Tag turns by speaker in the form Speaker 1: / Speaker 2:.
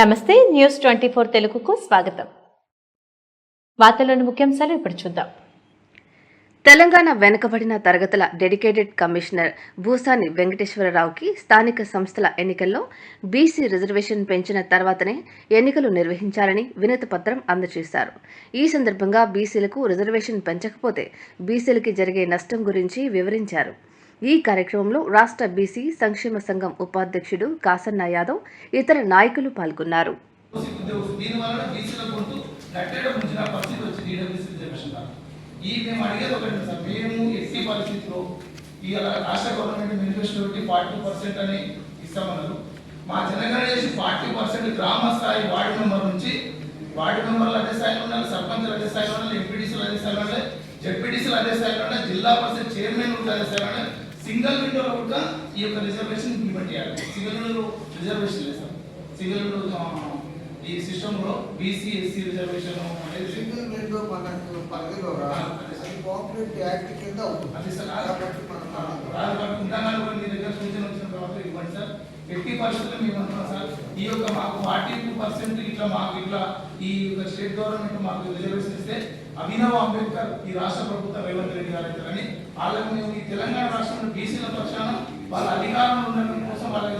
Speaker 1: నమస్తే news twenty four తెలుగుకు స్వాగతం. వార్తల్లోని ముఖ్యాంశాలు ఇప్పుడు చూద్దాం.
Speaker 2: తెలంగాణ వెనుకబడిన తరగతుల డెడికేటెడ్ కమిషనర్ భూసాని వెంకటేశ్వరరావుకి స్థానిక సంస్థల ఎన్నికల్లో బీసీ రిజర్వేషన్ పెంచిన తర్వాతనే ఎన్నికలు నిర్వహించాలని వినతి పత్రం అందజేశారు. ఈ సందర్భంగా బీసీలకు రిజర్వేషన్ పెంచకపోతే బీసీలకి జరిగే నష్టం గురించి వివరించారు. ఈ కార్యక్రమంలో రాష్ట్ర బీసీ సంక్షేమ సంఘం ఉపాధ్యక్షుడు కాసన్న యాదవ్ ఇతర నాయకులు పాల్గొన్నారు.
Speaker 3: ఈ మేము అడిగేది ఒకటి సార్ మేము ఎస్సీ పరిస్థితిలో రాష్ట్ర గవర్నమెంట్ ఫార్టీ పర్సెంట్ అని ఇస్తామన్నారు మా జనగణన చేసి ఫార్టీ పర్సెంట్ గ్రామ స్థాయి వార్డు మెంబర్ నుంచి వార్డు మెంబర్లు అదే స్థాయిలో ఉండాలి సర్పంచ్లు అదే స్థాయిలో ఉండాలి ఎంపీడీసీలు అదే స్థాయిలో ఉండాలి జెడ్పీడీసీలు అదే స్థాయిలో ఉండాలి జిల్లా పరిషత్ చైర్మన్ అదే స్థాయిలో సింగిల్ విండోలో కూడా ఈ యొక్క రిజర్వేషన్ ఇంప్లిమెంట్ చేయాలి సింగిల్ విండోలో రిజర్వేషన్ లేదు సార్. సింగిల్ విండో ఈ సిస్టంలో బీసీ ఎస్సీ రిజర్వేషన్ అనేది
Speaker 4: సింగిల్ విండో మనకు పరిధిలో కోఆపరేటివ్ యాక్ట్ కింద
Speaker 3: అది సార్
Speaker 4: కాబట్టి మనం
Speaker 3: ఉండంగానే కూడా మీ దగ్గర సూచన వచ్చిన తర్వాత ఇవ్వండి సార్. ఎట్టి పరిస్థితుల్లో మేము అంటున్నాం సార్ ఈ యొక్క మాకు ఫార్టీ టూ పర్సెంట్ ఇట్లా మాకు ఇట్లా ఈ యొక్క స్టేట్ గవర్నమెంట్ మాకు రిజర్వేషన్ అభినవ్ అంబేద్కర్ ఈ రాష్ట్ర ప్రభుత్వ రేవంత్ రెడ్డి గారు అని వాళ్ళకు మేము ఈ తెలంగాణ రాష్ట్రంలో బీసీల పక్షాన వాళ్ళ అధికారంలో ఉండడం కోసం వాళ్ళకి